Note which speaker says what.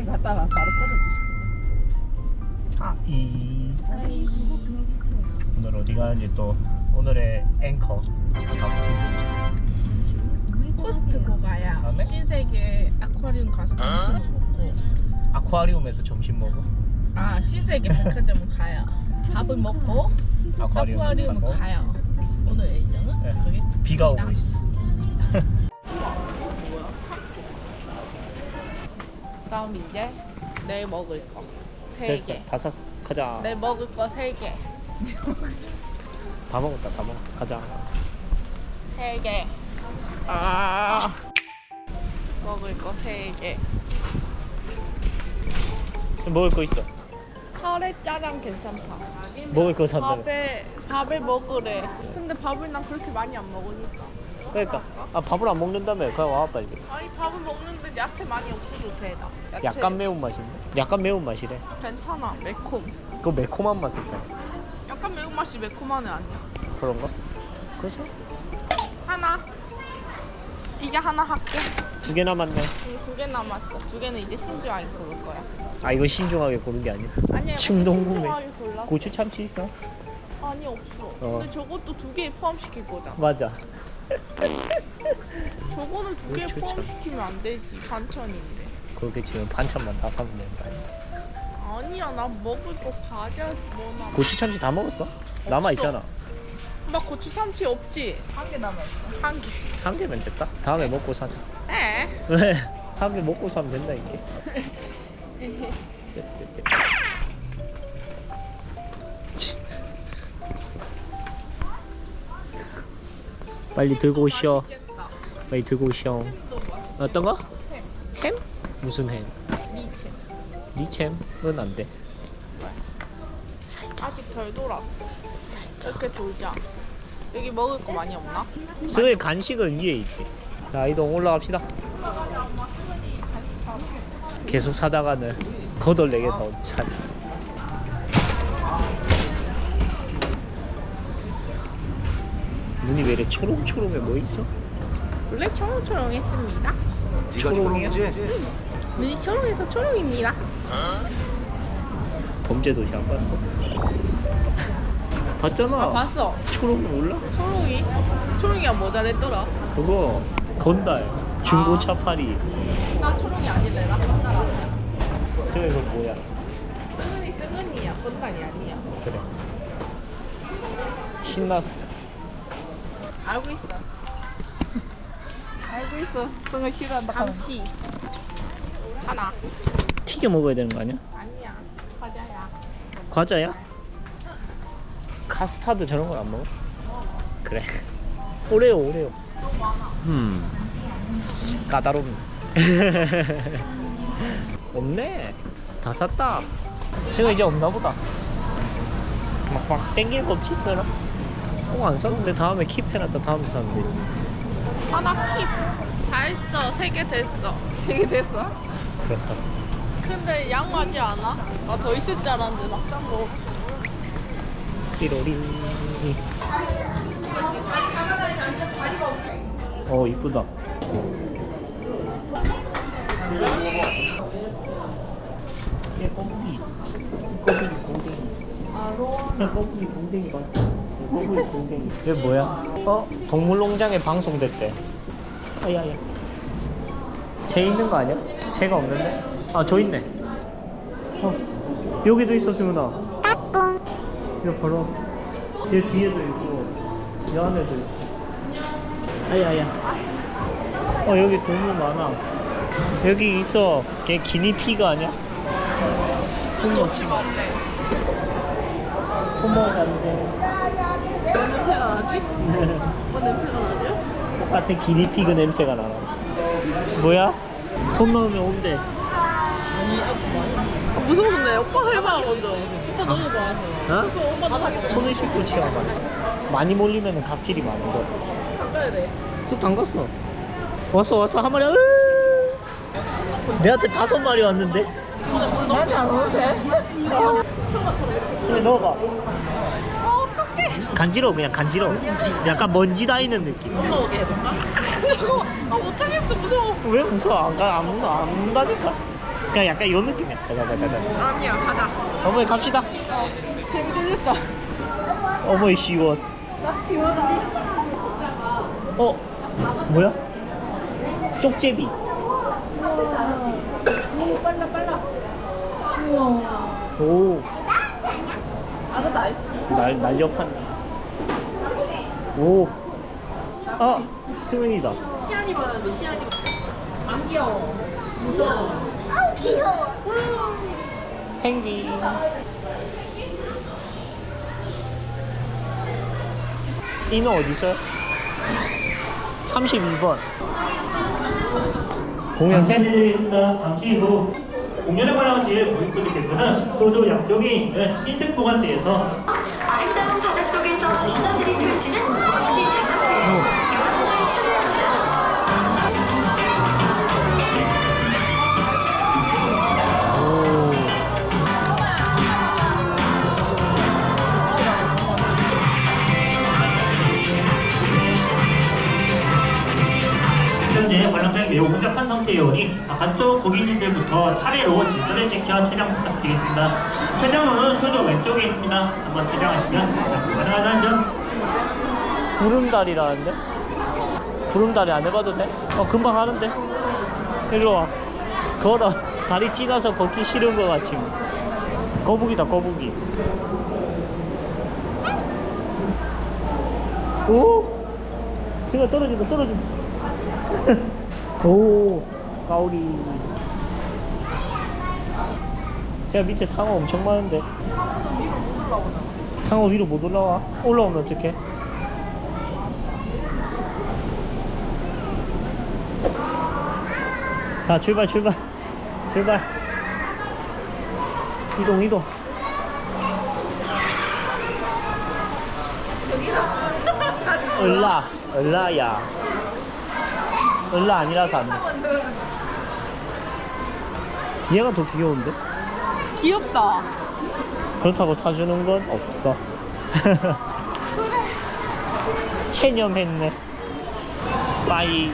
Speaker 1: 고양이 갔다가 바로
Speaker 2: 아, 이
Speaker 1: 떨어지시거든.
Speaker 2: 오늘 어디 가는지 또 오늘의 앵커 박준님
Speaker 3: 코스트코 가야
Speaker 2: 다음에?
Speaker 3: 신세계 아쿠아리움 가서 점심을 먹고
Speaker 2: 아쿠아리움에서 점심 먹어
Speaker 3: 아 신세계 백화점을 가야 밥을 먹고
Speaker 2: 아쿠아리움
Speaker 3: 아쿠아리움을
Speaker 2: 가고.
Speaker 3: 가요 오늘 일정은
Speaker 2: 네.
Speaker 3: 그게
Speaker 2: 비가 오고. 있어
Speaker 3: 다음 이제 내일 먹을 거 세 개.
Speaker 2: 다 샀어 가자
Speaker 3: 내일 먹을 거 세 개.
Speaker 2: 다 먹었다 다 먹었다 가자
Speaker 3: 세 개.
Speaker 2: 아
Speaker 3: 먹을 거 세 개.
Speaker 2: 먹을 거 있어
Speaker 3: 카레 짜장 괜찮다.
Speaker 2: 먹을 거 산다
Speaker 3: 밥에 밥에 먹으래. 근데 밥을 난 그렇게 많이 안 먹으니까.
Speaker 2: 그러니까 아 밥을 안 먹는다며 그냥 와 빨리
Speaker 3: 아니 밥을 먹는데 야채 많이 없어도. 야채
Speaker 2: 약간 매운 맛인데 약간 매운 맛이래
Speaker 3: 괜찮아 매콤.
Speaker 2: 그거 매콤한 맛이잖아
Speaker 3: 약간 매운 맛이 매콤한 애 아니야?
Speaker 2: 그런가? 그죠?
Speaker 3: 하나. 이게 하나 할게.
Speaker 2: 두 개 남았네
Speaker 3: 응, 두개 남았어. 두 개는 이제 신중하게 고를 거야.
Speaker 2: 아 이거 신중하게 고른 게 아니야
Speaker 3: 아니야.
Speaker 2: 충동 구매.
Speaker 3: 신중하게 골라.
Speaker 2: 고추 참치 있어?
Speaker 3: 아니 없어.
Speaker 2: 어.
Speaker 3: 근데 저것도 두 개에 포함시킬 거잖아.
Speaker 2: 맞아
Speaker 3: 저거는 두 개에
Speaker 2: 그렇죠,
Speaker 3: 포함시키면 안 되지. 반찬인데.
Speaker 2: 그렇게 지금 반찬만 다 사면 된다
Speaker 3: 아니야, 나 먹을 거 과자 뭐나.
Speaker 2: 고추 참치 다 먹었어? 남아 있잖아
Speaker 3: 나 고추 참치 없지?
Speaker 1: 한 개 남아있어.
Speaker 3: 한 개.
Speaker 2: 한 개면 됐다 다음에 먹고 사자
Speaker 3: 에?
Speaker 2: 왜? 다음에 먹고 사면 된다 이게 빨리 들고 오시오. 빨리 들고 오시오. 어떤 거?
Speaker 3: 햄.
Speaker 2: 햄? 무슨 햄? 리챔은 안 돼.
Speaker 3: 아직 덜 돌았어. 이렇게 돌자. 여기 먹을 거 많이 없나?
Speaker 2: 스의 간식은 위에 있지. 자 이동 올라갑시다. 계속 사다가는 거덜 내게 더 살. 눈이 왜 이래 초롱초롱해 뭐 있어?
Speaker 3: 원래 초롱초롱했습니다.
Speaker 2: 초롱이야?
Speaker 3: 눈이 초롱해서 초롱입니다.
Speaker 2: 범죄도시 안 봤어? 봤잖아.
Speaker 3: 아, 봤어.
Speaker 2: 초롱 몰라?
Speaker 3: 초롱이? 초롱이가 뭐 잘했더라?
Speaker 2: 그거 건달 중고차 파리.
Speaker 3: 나 초롱이 아닐래. 나 건달아.
Speaker 2: 스의 그 뭐야?
Speaker 3: 승은이 승은이야. 건달이 아니야.
Speaker 2: 그래. 신났어.
Speaker 1: 알고 있어. 알고 있어. 승을 싫어한다.
Speaker 3: 감치. 하나.
Speaker 2: 튀겨 먹어야 되는 거 아니야?
Speaker 3: 아니야. 과자야.
Speaker 2: 과자야? 카스타드 저런 걸 안 먹어? 그래. 오레오 오레오. 음. 까다롭네. 없네. 다 샀다. 지금 이제 없나 보다. 막, 막 땡길 거 없지, 서라? 꼭 안 샀는데 다음에 킵해놨다 다음에 사면 되지.
Speaker 3: 하나 킵. 다 했어. 세 개 됐어.
Speaker 1: 세개 됐어?
Speaker 2: 그래서.
Speaker 3: 근데 양하지 않아? 나 더 있을 줄 알았는데 막상 뭐
Speaker 2: 띠로리. 어, 이쁘다. 얘 꼬부기. 꼬부기 궁뎅이. 저 꼬부기 궁뎅이 봤어. 얘 뭐야? 어? 동물농장에 방송됐대. 아야야. 새 있는 거 아니야? 새가 없는데? 아, 저 있네. 어. 여기도 있어, 승훈아. 이거 바로 얘 뒤에도 있고 이 안에도 있어 아야야 어 여기 동물 많아 여기 있어 걔 기니피그 아니야?
Speaker 3: 손도 없이 말래. 뭔 냄새가 나지? 뭔 냄새가 나지?
Speaker 2: 똑같은 기니피그 냄새가 나 뭐야? 손 넣으면 온대
Speaker 3: 아, 무서운데 오빠가 해봐 먼저. 오빠 넣어봐.
Speaker 2: 어?
Speaker 3: 무서워 엄마도 하겠다.
Speaker 2: 손을 씻고 체험하 많이 몰리면 각질이 많은 거
Speaker 3: 담가야 돼.
Speaker 2: 쑥 담갔어 왔어 왔어 한 마리 으 내한테 다섯 마리 왔는데
Speaker 1: 나한테 안 돼?
Speaker 2: 손에 넣어봐
Speaker 3: 아.
Speaker 2: 간지러워 그냥 간지러워 약간 먼지 닿이는 느낌
Speaker 3: 엄마 오게 해볼까? 아 못하겠어 무서워.
Speaker 2: 왜 무서워 안, 가, 안 무서워 안 문다니까 그냥 약간 이런 느낌이야. 가자, 가자, 가자.
Speaker 3: 아니야 가자.
Speaker 2: 어머니 갑시다.
Speaker 3: 재밌겠다.
Speaker 2: 어머니 시원.
Speaker 3: 나 시원하다.
Speaker 2: 어? 뭐야? 쪽제비. 오.
Speaker 1: 알았다.
Speaker 2: 날, 날렵한. 오. 아, 승은이다.
Speaker 1: 시안이 보는데 시안이 안 귀여워. 무서워.
Speaker 2: 펭귄. 이는 어디서요? 32번. 공연
Speaker 4: 안내드리겠습니다. 잠시 후 공연에 관람하실 고객분들께서는 소조 양쪽에 있는 흰색 보관대에서 매우 혼잡한 상태이오니 바깥쪽 고객님들부터 차례로 질서를 지켜 퇴장 부탁드리겠습니다. 퇴장로는 소조 왼쪽에 있습니다. 한번 퇴장하시면 가능하다는 점
Speaker 2: 구름다리라는데? 구름다리 안 해봐도 돼? 어 금방 하는데? 일로 와 걸어 다리 찌나서 걷기 싫은 거 같지 뭐. 거북이다 거북이 오 승아 떨어진다 떨어진다 오 까오리. 제가 밑에 상어 엄청 많은데. 상어 위로 못 올라와? 올라오면 어떡해? 자 출발 출발. 출발. 이동 이동. 을라 을라야 을라 아니라서 안 돼. 얘가 더 귀여운데?
Speaker 3: 귀엽다.
Speaker 2: 그렇다고 사주는 건 없어. 체념했네. 빠이